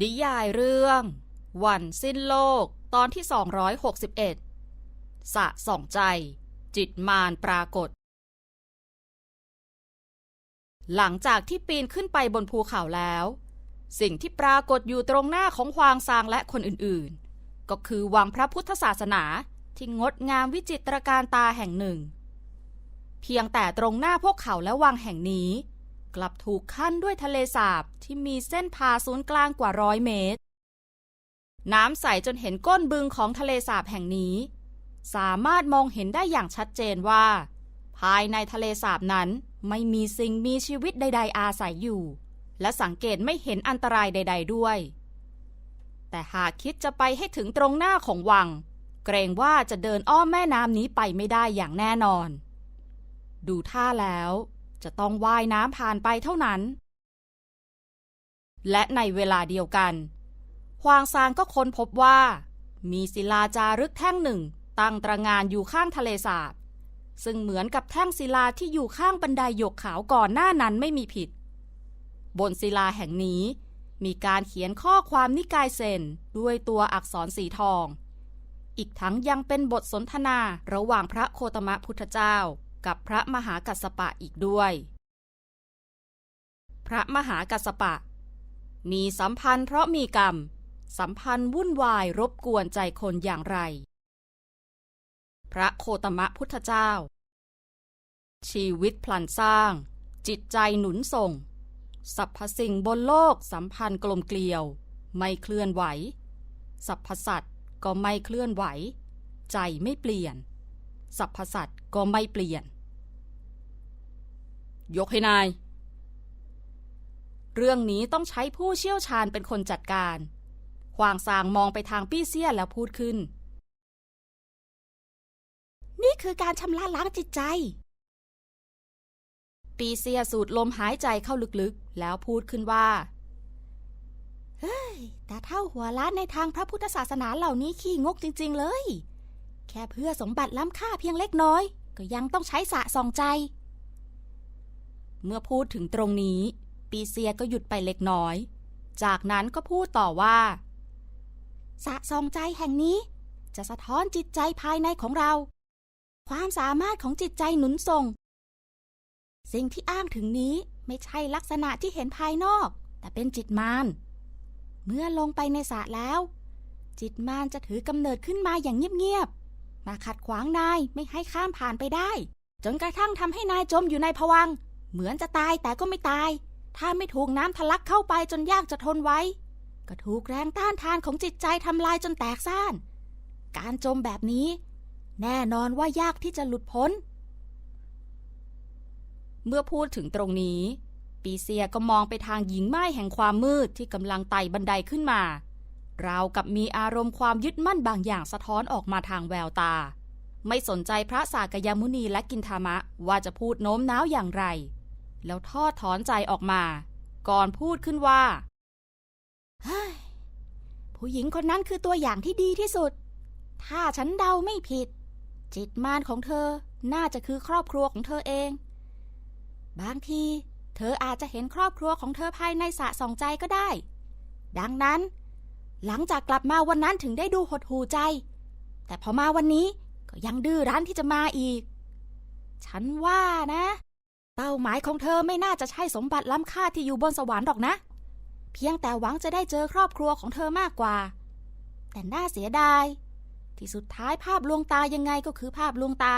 นิยายเรื่อง วันสิ้นโลกตอนที่ 261 สะส่องใจ จิตมารปรากฏ หลังจากที่ปีนขึ้นไปบนภูเขาแล้ว สิ่งที่ปรากฏอยู่ตรงหน้าของฮวางซางและคนอื่นๆ ก็คือวังพระพุทธศาสนาที่งดงามวิจิตรการตาแห่งหนึ่ง เพียงแต่ตรงหน้าพวกเขาและวังแห่งนี้ กลับถูกขั้นด้วยทะเลสาบที่มีเส้นผ่าศูนย์กลางกว่าร้อยเมตร น้ำใสจนเห็นก้นบึงของทะเลสาบแห่งนี้ สามารถมองเห็นได้อย่างชัดเจนว่า ภายในทะเลสาบนั้นไม่มีสิ่งมีชีวิตใด ๆ อาศัยอยู่ และสังเกตไม่เห็นอันตรายใด ๆ ด้วย แต่หากคิดจะไปให้ถึงตรงหน้าของวัง เกรงว่าจะเดินอ้อมแม่น้ำนี้ไปไม่ได้อย่างแน่นอน ดูท่าแล้ว จะต้องว่ายน้ำผ่านไปเท่านั้น และในเวลาเดียวกันฮวางซานก็ค้นพบว่า มีศิลาจารึกแท่งหนึ่งตั้งตระงานอยู่ข้างทะเลสาบ ซึ่งเหมือนกับแท่งศิลาที่อยู่ข้างบันไดหยกขาวก่อนหน้านั้นไม่มีผิด บนศิลาแห่งนี้ มีการเขียนข้อความนิกายเซนด้วยตัวอักษรสีทอง อีกทั้งยังเป็นบทสนทนาระหว่างพระโคตมะพุทธเจ้า กับพระมหากัสสปะอีกด้วย พระมหากัสสปะ มีสัมพันธ์เพราะมีกรรม สัมพันธ์วุ่นวายรบกวนใจคนอย่างไร พระโคตมะพุทธเจ้า ชีวิตพลันสร้าง จิตใจหนุนส่งสรรพสิ่งบนโลกสัมพันธ์กลมเกลียว ไม่เคลื่อนไหวสรรพสัตว์ก็ไม่เคลื่อนไหว ใจไม่เปลี่ยน สรรพสัตว์ก็ไม่เปลี่ยน ยกให้นาย เรื่องนี้ต้องใช้ผู้เชี่ยวชาญเป็นคนจัดการหวางซางมองไปทางปี้เซียแล้วพูดขึ้น นี่คือการชำระล้างจิตใจ ปีเซียสูดลมหายใจเข้าลึกๆ แล้วพูดขึ้นว่า เฮ้ย แต่เท่าหัวล้านในทางพระพุทธศาสนาเหล่านี้ขี้งกจริง ๆ เลย แค่เพื่อสมบัติล้ำค่าเพียงเล็กน้อย ก็ยังต้องใช้สะสองใจ เมื่อพูดถึงตรงนี้ ปีเซียก็หยุดไปเล็กน้อย จากนั้นก็พูดต่อว่า สะสองใจแห่งนี้ จะสะท้อนจิตใจภายในของเรา ความสามารถของจิตใจหนุนส่ง สิ่งที่อ้างถึงนี้ไม่ใช่ลักษณะที่เห็นภายนอก แต่เป็นจิตมารเมื่อลงไปในสระแล้ว จิตมารจะถือกำเนิดขึ้นมาอย่างเงียบๆ มาขัดขวางนายไม่ให้ข้ามผ่านไปได้ จนกระทั่งทำให้นายจมอยู่ในภวัง เหมือนจะตายแต่ก็ไม่ตาย ถ้าไม่ถูกน้ำทะลักเข้าไปจนยากจะทนไว้ ก็ถูกแรงต้านทานของจิตใจทำลายจนแตกซ่าน การจมแบบนี้ แน่นอนว่ายากที่จะหลุดพ้น เมื่อพูดถึงตรงนี้ ปีเซียก็มองไปทางหญิงไม้แห่งความมืดที่กำลังไต่บันไดขึ้นมา ราวกับมีอารมณ์ความยึดมั่นบางอย่างสะท้อนออกมาทางแววตา ไม่สนใจพระสากยมุนีและกินธามะว่าจะพูดโน้มน้าวอย่างไร แล้วทอดถอนใจออกมา ก่อนพูดขึ้นว่าผู้หญิงคนนั้นคือตัวอย่างที่ดีที่สุด ถ้าฉันเดาไม่ผิด จิตมารของเธอน่าจะคือครอบครัวของเธอเอง บางที เธออาจจะเห็นครอบครัวของเธอภายในสะสองใจก็ได้ ดังนั้น หลังจากกลับมาวันนั้นถึงได้ดูหดหูใจ แต่พอมาวันนี้ก็ยังดื้อรั้นที่จะมาอีก ฉันว่านะ เป้าหมายของเธอไม่น่าจะใช่สมบัติล้ำค่าที่อยู่บนสวรรค์หรอกนะ เพียงแต่หวังจะได้เจอครอบครัวของเธอมากกว่า แต่น่าเสียดาย ที่สุดท้ายภาพลวงตายังไงก็คือภาพลวงตา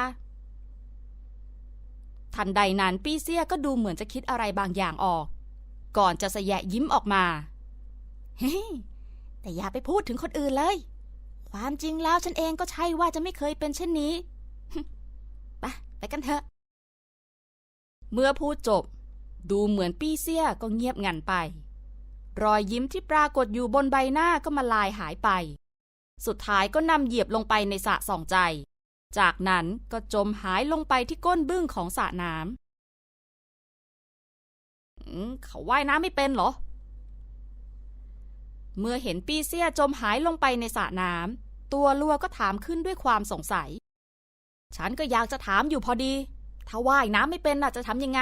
ทันใดนั้นปีเซียก็ดูเหมือนจะคิดอะไรบางอย่างออก ก่อนจะสะแยะยิ้มออกมา เฮ้ย แต่อย่าไปพูดถึงคนอื่นเลย ความจริงแล้วฉันเองก็ใช่ว่าจะไม่เคยเป็นเช่นนี้ไปไปกันเถอะ เมื่อพูดจบ ดูเหมือนปี้เซียก็เงียบงันไป รอยยิ้มที่ปรากฏอยู่บนใบหน้าก็มาลายหายไป สุดท้ายก็นำเหยียบลงไปในสระสองใจ จากนั้นก็จมหายลงไปที่ก้นบึ้งของสระน้ำเขาว่ายน้ำไม่เป็นเหรอ เมื่อเห็นปีเซียจมหายลงไปในสระน้ำตัวลัวก็ถามขึ้นด้วยความสงสัย ฉันก็อยากจะถามอยู่พอดี ถ้าว่ายน้ำไม่เป็นน่ะจะทำยังไง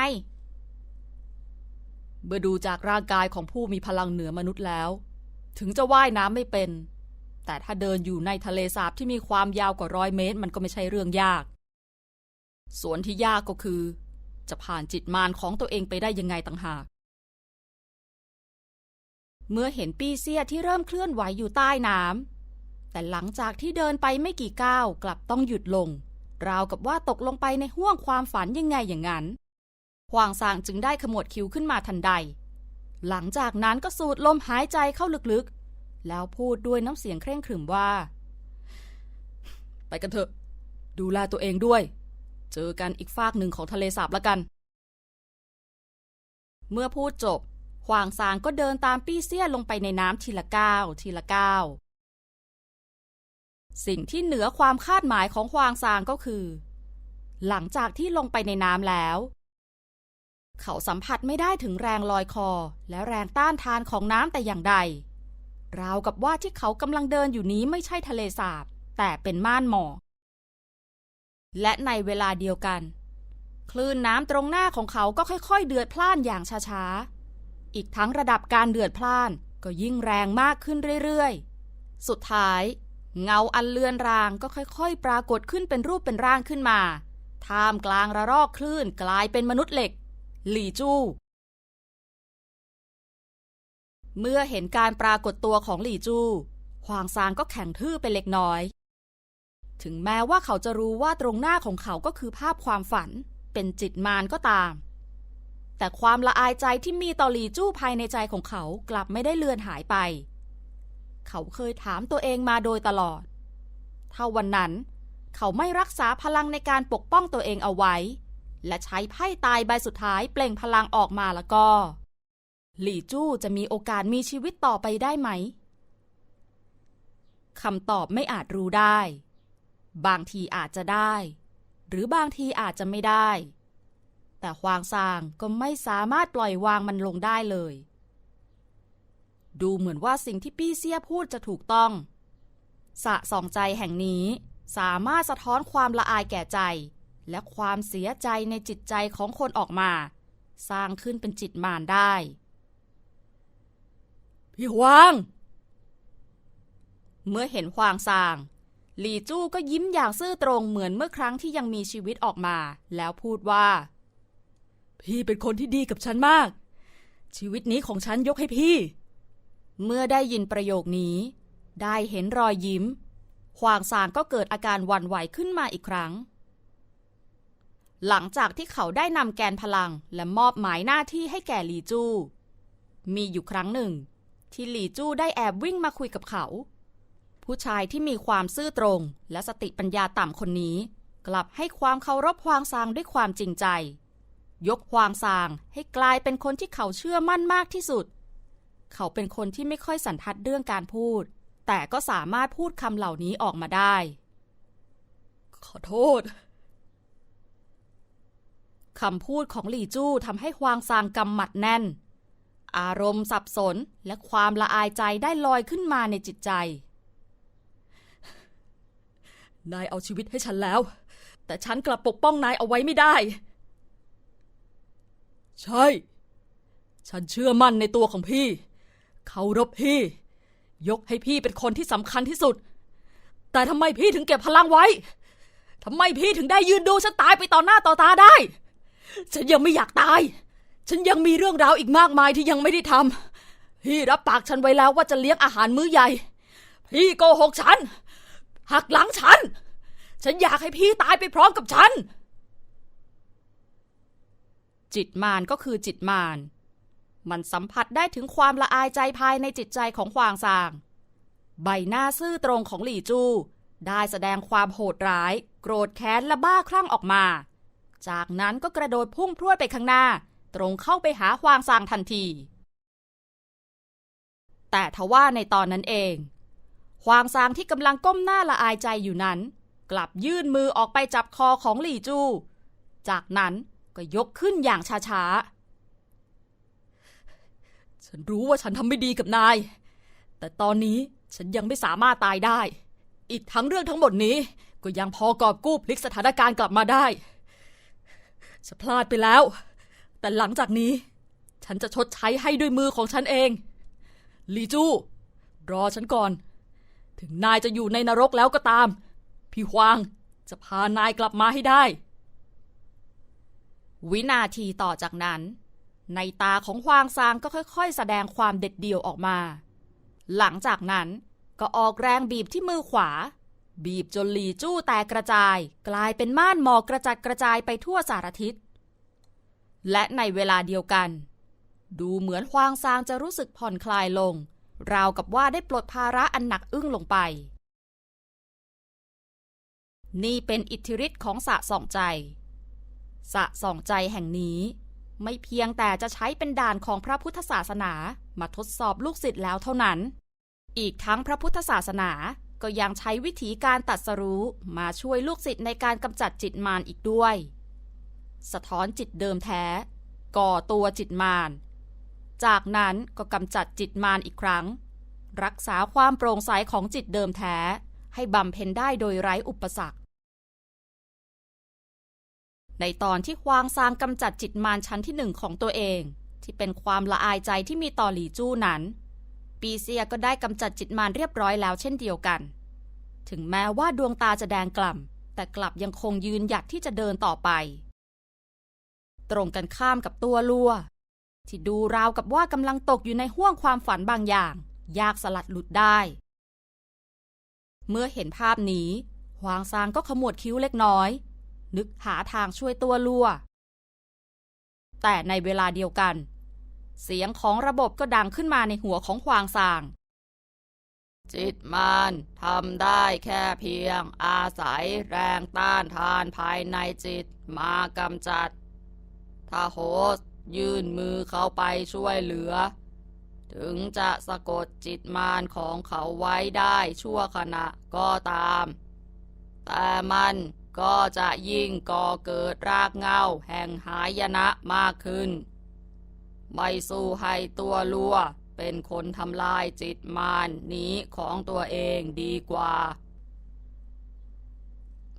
เมื่อดูจากร่างกายของผู้มีพลังเหนือมนุษย์แล้ว ถึงจะว่ายน้ำไม่เป็น แต่ถ้าเดินอยู่ในทะเลสาบที่มีความยาวกว่าร้อยเมตร มันก็ไม่ใช่เรื่องยาก ส่วนที่ยากก็คือ จะผ่านจิตมารของตัวเองไปได้ยังไงต่างหาก เมื่อเห็นปีเสียที่เริ่มเคลื่อนไหวอยู่ใต้น้ำแต่หลังจากที่เดินไปไม่กี่ก้าวกลับต้องหยุดลง ราวกับว่าตกลงไปในห้วงความฝันยังไงอย่างนั้นหวางซางจึงได้ขมวดคิ้วขึ้นมาทันใด หลังจากนั้นก็สูดลมหายใจเข้าลึกๆ แล้วพูดด้วยน้ำเสียงเคร่งขรึมว่า ไปกันเถอะ ดูแลตัวเองด้วย เจอกันอีกฟากหนึ่งของทะเลสาบละกัน เมื่อพูดจบ หวางซางก็เดินตามปี้เซี่ยลงไปในน้ำทีละก้าวทีละก้าวสิ่งที่เหนือความคาดหมายของฮวางซางก็คือ หลังจากที่ลงไปในน้ำแล้ว เขาสัมผัสไม่ได้ถึงแรงลอยคอและแรงต้านทานของน้ำแต่อย่างใด ราวกับว่าที่เขากำลังเดินอยู่นี้ไม่ใช่ทะเลสาบ แต่เป็นม่านหมอกและในเวลาเดียวกัน คลื่นน้ำตรงหน้าของเขาก็ค่อย ๆ เดือดพล่านอย่างช้าๆ อีกทั้งระดับการเดือดพล่านก็ยิ่งแรงมากขึ้นเรื่อยๆ สุดท้าย เงาอันเลือนรางก็ค่อยๆ ปรากฏขึ้นเป็นรูปเป็นร่างขึ้นมา ท่ามกลางระลอกคลื่นกลายเป็นมนุษย์เหล็ก หลี่จู้ เมื่อเห็นการปรากฏตัวของหลี่จู้หวางซางก็แข็งทื่อไปเล็กน้อย ถึงแม้ว่าเขาจะรู้ว่าตรงหน้าของเขาก็คือภาพความฝัน เป็นจิตมารก็ตาม แต่ความละอายใจที่มีต่อหลี่จู้ภายในใจของเขากลับไม่ได้เลือนหายไป เขาเคยถามตัวเองมาโดยตลอด ถ้าวันนั้น เขาไม่รักษาพลังในการปกป้องตัวเองเอาไว้ และใช้ไพ่ตายใบสุดท้ายเปล่งพลังออกมาแล้วก็ หลี่จู้จะมีโอกาสมีชีวิตต่อไปได้ไหมคำตอบไม่อาจรู้ได้ บางทีอาจจะได้ หรือบางทีอาจจะไม่ได้ แต่ควางซางก็ไม่สามารถปล่อยวางมันลงได้เลย ดูเหมือนว่าสิ่งที่ปี้เซียพูดจะถูกต้อง สะสองใจแห่งนี้สามารถสะท้อนความละอายแก่ใจ และความเสียใจในจิตใจของคนออกมา สร้างขึ้นเป็นจิตมารได้ พี่ฮวางเมื่อเห็นฮวางซาง หลี่จู้ก็ยิ้มอย่างซื่อตรงเหมือนเมื่อครั้งที่ยังมีชีวิตออกมา แล้วพูดว่า พี่เป็นคนที่ดีกับฉันมาก ชีวิตนี้ของฉันยกให้พี่ เมื่อได้ยินประโยคนี้ ได้เห็นรอยยิ้มควางซางก็เกิดอาการวันไหวขึ้นมาอีกครั้ง หลังจากที่เขาได้นำแกนพลังและมอบหมายหน้าที่ให้แก่หลีจู มีอยู่ครั้งหนึ่ง ที่หลีจูได้แอบวิ่งมาคุยกับเขา ผู้ชายที่มีความซื่อตรงและสติปัญญาต่ำคนนี้ กลับให้ความเคารพควางซางด้วยความจริงใจ ยกควางซางให้กลายเป็นคนที่เขาเชื่อมั่นมากที่สุด เขาเป็นคนที่ไม่ค่อยสันทัดเรื่องการพูด แต่ก็สามารถพูดคำเหล่านี้ออกมาได้ ขอโทษคำพูดของหลี่จู้ทำให้ฮวางซางกำหมัดแน่น อารมณ์สับสนและความละอายใจได้ลอยขึ้นมาในจิตใจ นายเอาชีวิตให้ฉันแล้ว แต่ฉันกลับปกป้องนายเอาไว้ไม่ได้ ใช่ ฉันเชื่อมั่นในตัวของพี่ เคารพพี่ ยกให้พี่เป็นคนที่สำคัญที่สุด แต่ทำไมพี่ถึงเก็บพลังไว้ ทำไมพี่ถึงได้ยืนดูฉันตายไปต่อหน้าต่อตาได้ ฉันยังไม่อยากตาย ฉันยังมีเรื่องราวอีกมากมายที่ยังไม่ได้ทำพี่รับปากฉันไว้แล้วว่าจะเลี้ยงอาหารมื้อใหญ่ พี่โกหกฉัน หักหลังฉัน ฉันอยากให้พี่ตายไปพร้อมกับฉัน จิตมารก็คือจิตมารมันสัมผัสได้ถึงความละอายใจภายในจิตใจของควางซาง ใบหน้าซื่อตรงของหลี่จู ได้แสดงความโหดร้าย โกรธแค้นและบ้าคลั่งออกมา จากนั้นก็กระโดดพุ่งพรวดไปข้างหน้า ตรงเข้าไปหาควางซางทันที แต่ทว่าในตอนนั้นเองควางซางที่กำลังก้มหน้าละอายใจอยู่นั้น กลับยื่นมือออกไปจับคอของหลี่จู จากนั้น ก็ยกขึ้นอย่างช้าๆ ฉันรู้ว่าฉันทำไม่ดีกับนาย แต่ตอนนี้ฉันยังไม่สามารถตายได้ อีกทั้งเรื่องทั้งหมดนี้ ก็ยังพอกอบกู้พลิกสถานการณ์กลับมาได้ฉันพลาดไปแล้ว แต่หลังจากนี้ ฉันจะชดใช้ให้ด้วยมือของฉันเอง ลีจู รอฉันก่อน ถึงนายจะอยู่ในนรกแล้วก็ตาม พี่ฮวางจะพานายกลับมาให้ได้ วินาทีต่อจากนั้น ในตาของฮวางซางก็ค่อยๆ แสดงความเด็ดเดี่ยวออกมา หลังจากนั้นก็ออกแรงบีบที่มือขวา บีบจนหลีจู้แตกกระจาย กลายเป็นม่านหมอกกระจัดกระจายไปทั่วสารทิศ และในเวลาเดียวกัน ดูเหมือนฮวางซางจะรู้สึกผ่อนคลายลง ราวกับว่าได้ปลดภาระอันหนักอึ้งลงไป นี่เป็นอิทธิฤทธิ์ของสะสองใจ สะส่องใจแห่งนี้ ไม่เพียงแต่จะใช้เป็นด่านของพระพุทธศาสนามาทดสอบลูกศิษย์แล้วเท่านั้น อีกทั้งพระพุทธศาสนาก็ยังใช้วิธีการตัดสรู้มาช่วยลูกศิษย์ในการกำจัดจิตมารอีกด้วย สะท้อนจิตเดิมแท้ ก่อตัวจิตมาร จากนั้นก็กำจัดจิตมารอีกครั้ง รักษาความโปร่งใสของจิตเดิมแท้ ให้บำเพ็ญได้โดยไร้อุปสรรค ในตอนที่ฮวางซางกำจัดจิตมารชั้นที่หนึ่งของตัวเอง ที่เป็นความละอายใจที่มีต่อหลีจู้นั้น ปีเซียก็ได้กำจัดจิตมารเรียบร้อยแล้วเช่นเดียวกัน ถึงแม้ว่าดวงตาจะแดงกล่ำแต่กลับยังคงยืนหยัดที่จะเดินต่อไป ตรงกันข้ามกับตัวลัว ที่ดูราวกับว่ากำลังตกอยู่ในห้วงความฝันบางอย่าง ยากสลัดหลุดได้ เมื่อเห็นภาพนี้ฮวางซางก็ขมวดคิ้วเล็กน้อย นึกหาทางช่วยตัวลัว แต่ในเวลาเดียวกัน เสียงของระบบก็ดังขึ้นมาในหัวของฮวางซาง จิตมารทำได้แค่เพียง อาศัยแรงต้านทานภายในจิตมากำจัด ถ้าโฮสยื่นมือเข้าไปช่วยเหลือ ถึงจะสะกดจิตมารของเขาไว้ได้ชั่วขณะก็ตาม แต่มัน ก็จะยิ่งก่อเกิดรากเหง้าแห่งหายนะมากขึ้น ไม่สู้ให้ตัวลัว เป็นคนทำลายจิตมารนี้ของตัวเองดีกว่า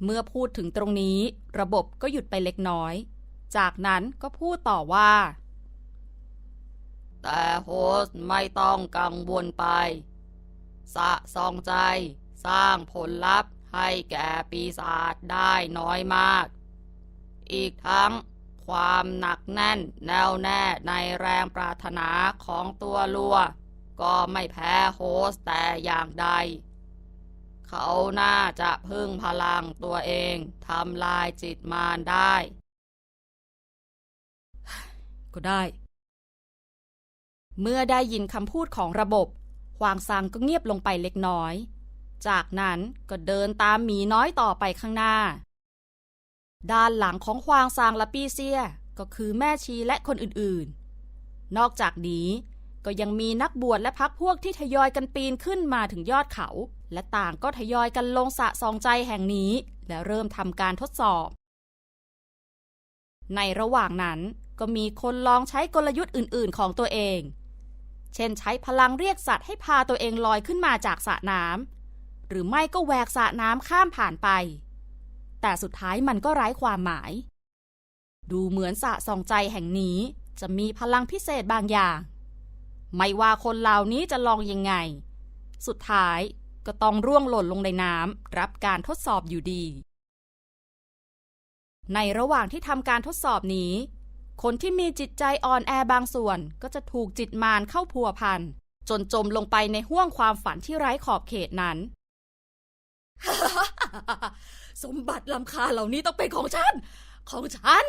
เมื่อพูดถึงตรงนี้ระบบก็หยุดไปเล็กน้อย จากนั้นก็พูดต่อว่า แต่โฮสต์ไม่ต้องกังวลไป สะสองใจสร้างผลลัพธ์ ให้แก่ปีศาจได้น้อยมาก อีกทั้งความหนักแน่นแน่วแน่ในแรงปรารถนาของตัวลัว ก็ไม่แพ้โฮสแต่อย่างใด เขาน่าจะพึ่งพลังตัวเองทำลายจิตมารได้ ก็ได้ เมื่อได้ยินคำพูดของระบบฮวางซางก็เงียบลงไปเล็กน้อย จากนั้นก็เดินตามหมีน้อยต่อไปข้างหน้า ด้านหลังของฮวางซางและปี้เซียก็คือแม่ชีและคนอื่นๆ นอกจากนี้ก็ยังมีนักบวชและพักพวกที่ทยอยกันปีนขึ้นมาถึงยอดเขา และต่างก็ทยอยกันลงสะสองใจแห่งนี้ และเริ่มทำการทดสอบ ในระหว่างนั้นก็มีคนลองใช้กลยุทธ์อื่นๆ ของตัวเอง เช่นใช้พลังเรียกสัตว์ให้พาตัวเองลอยขึ้นมาจากสระน้ำ หรือไม่ก็แหวกสระน้ำข้ามผ่านไป แต่สุดท้ายมันก็ไร้ความหมาย ดูเหมือนสระสองใจแห่งนี้จะมีพลังพิเศษบางอย่าง ไม่ว่าคนเหล่านี้จะลองยังไง สุดท้ายก็ต้องร่วงหล่นลงในน้ำรับการทดสอบอยู่ดี ในระหว่างที่ทำการทดสอบนี้ คนที่มีจิตใจอ่อนแอบางส่วนก็จะถูกจิตมารเข้าพัวพันจนจมลงไปในห้วงความฝันที่ไร้ขอบเขตนั้น สมบัติลำคาเหล่านี้ต้องเป็นของฉัน ของฉัน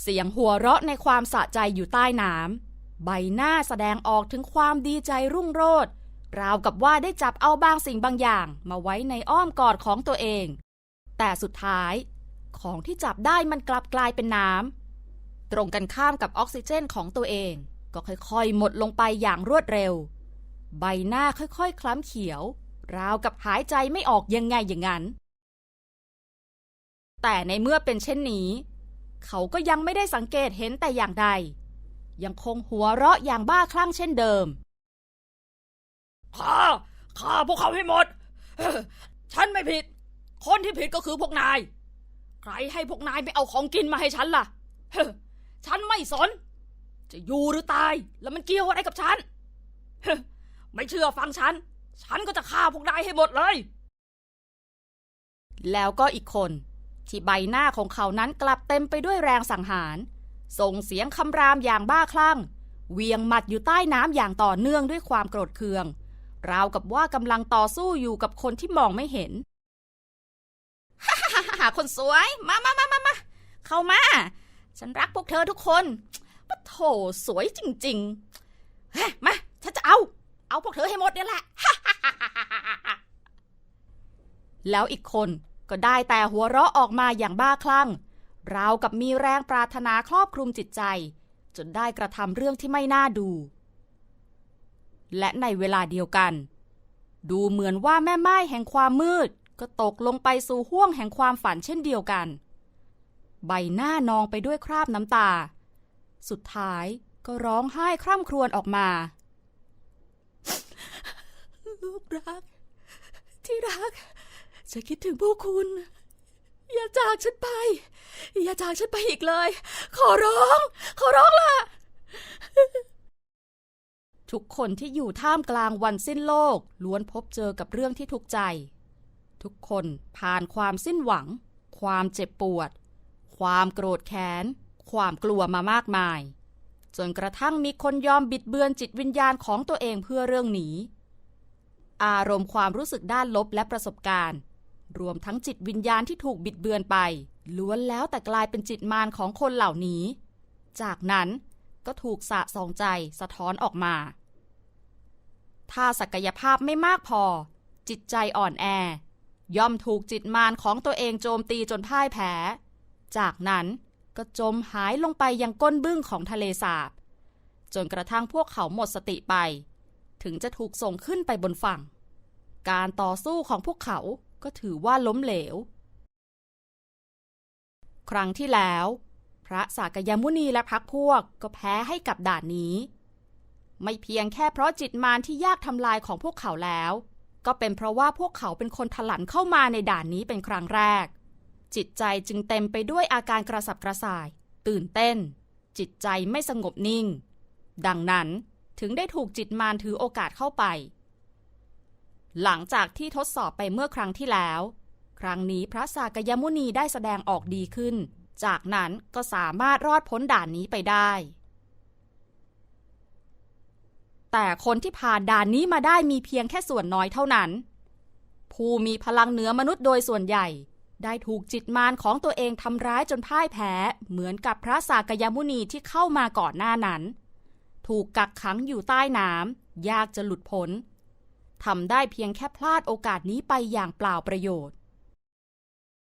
เสียงหัวเราะในความสะใจอยู่ใต้น้ำใบหน้าแสดงออกถึงความดีใจรุ่งโรจน์ราวกับว่าได้จับเอาบางสิ่งบางอย่างมาไว้ในอ้อมกอดของตัวเอง แต่สุดท้ายของที่จับได้มันกลับกลายเป็นน้ำตรงกันข้ามกับออกซิเจนของตัวเอง ก็ค่อยๆ หมดลงไปอย่างรวดเร็ว ใบหน้าค่อยๆ คล้ำเขียว ราวกับหายใจไม่ออกยังไงอย่างนั้น แต่ในเมื่อเป็นเช่นนี้ เขาก็ยังไม่ได้สังเกตเห็นแต่อย่างใด ยังคงหัวเราะอย่างบ้าคลั่งเช่นเดิมข้าข้าพวกเขาให้หมด ฉันไม่ผิด คนที่ผิดก็คือพวกนาย ใครให้พวกนายไปเอาของกินมาให้ฉันล่ะ ฉันไม่สน จะอยู่หรือตาย แล้วมันเกี่ยวอะไรกับฉัน ไม่เชื่อฟังฉัน ฉันก็จะฆ่าพวกนายให้หมดเลย แล้วก็อีกคน ที่ใบหน้าของเขานั้นกลับเต็มไปด้วยแรงสังหาร ส่งเสียงคำรามอย่างบ้าคลั่งเหวียงหมัดอยู่ใต้น้ำอย่างต่อเนื่องด้วยความโกรธเคือง ราวกับว่ากำลังต่อสู้อยู่กับคนที่มองไม่เห็นฮ่าคนสวย มามามามามาเข้ามา ฉันรักพวกเธอทุกคนปะโถสวยจริงๆเฮ้มา ฉันจะเอา เอาพวกเธอให้หมดเนี่ยแหละ แล้วอีกคนก็ได้แต่หัวเราะออกมาอย่างบ้าคลั่ง ราวกับมีแรงปรารถนาครอบคลุมจิตใจ จนได้กระทำเรื่องที่ไม่น่าดู และในเวลาเดียวกัน ดูเหมือนว่าแม่ไม้แห่งความมืด ก็ตกลงไปสู่ห้วงแห่งความฝันเช่นเดียวกัน ใบหน้านองไปด้วยคราบน้ำตา สุดท้ายก็ร้องไห้คร่ำครวญออกมา รัก ที่รัก ฉันคิดถึงพวกคุณ อย่าจากฉันไป อย่าจากฉันไปอีกเลย ขอร้อง ขอร้องล่ะ ทุกคนที่อยู่ท่ามกลางวันสิ้นโลก ล้วนพบเจอกับเรื่องที่ทุกข์ใจ ทุกคนผ่านความสิ้นหวัง ความเจ็บปวด ความโกรธแค้น ความกลัวมามากมายจนกระทั่งมีคนยอมบิดเบือนจิตวิญญาณของตัวเองเพื่อเรื่องนี้ อารมณ์ความรู้สึกด้านลบและประสบการณ์ รวมทั้งจิตวิญญาณที่ถูกบิดเบือนไป ล้วนแล้วแต่กลายเป็นจิตมารของคนเหล่านี้ จากนั้นก็ถูกสะสองใจสะท้อนออกมา ถ้าศักยภาพไม่มากพอ จิตใจอ่อนแอ ย่อมถูกจิตมารของตัวเองโจมตีจนพ่ายแพ้ จากนั้นก็จมหายลงไปยังก้นบึ้งของทะเลสาบ จนกระทั่งพวกเขาหมดสติไป ถึงจะถูกส่งขึ้นไปบนฝั่ง การต่อสู้ของพวกเขาก็ถือว่าล้มเหลว ครั้งที่แล้ว พระสากยมุนีและพักพวกก็แพ้ให้กับด่านนี้ ไม่เพียงแค่เพราะจิตมารที่ยากทำลายของพวกเขาแล้ว ก็เป็นเพราะว่าพวกเขาเป็นคนถลันเข้ามาในด่านนี้เป็นครั้งแรก จิตใจจึงเต็มไปด้วยอาการกระสับกระส่าย ตื่นเต้น จิตใจไม่สงบนิ่ง ดังนั้น ถึงได้ถูกจิตมารถือโอกาสเข้าไป หลังจากที่ทดสอบไปเมื่อครั้งที่แล้ว ครั้งนี้พระสากยมุนีได้แสดงออกดีขึ้น จากนั้นก็สามารถรอดพ้นด่านนี้ไปได้ แต่คนที่ผ่านด่านนี้มาได้มีเพียงแค่ส่วนน้อยเท่านั้น ผู้มีพลังเหนือมนุษย์โดยส่วนใหญ่ได้ถูกจิตมารของตัวเองทำร้ายจนพ่ายแพ้ เหมือนกับพระสากยมุนีที่เข้ามาก่อนหน้านั้น ถูกกักขังอยู่ใต้น้ำยากจะหลุดพ้นทำได้เพียงแค่พลาดโอกาสนี้ไปอย่างเปล่าประโยชน์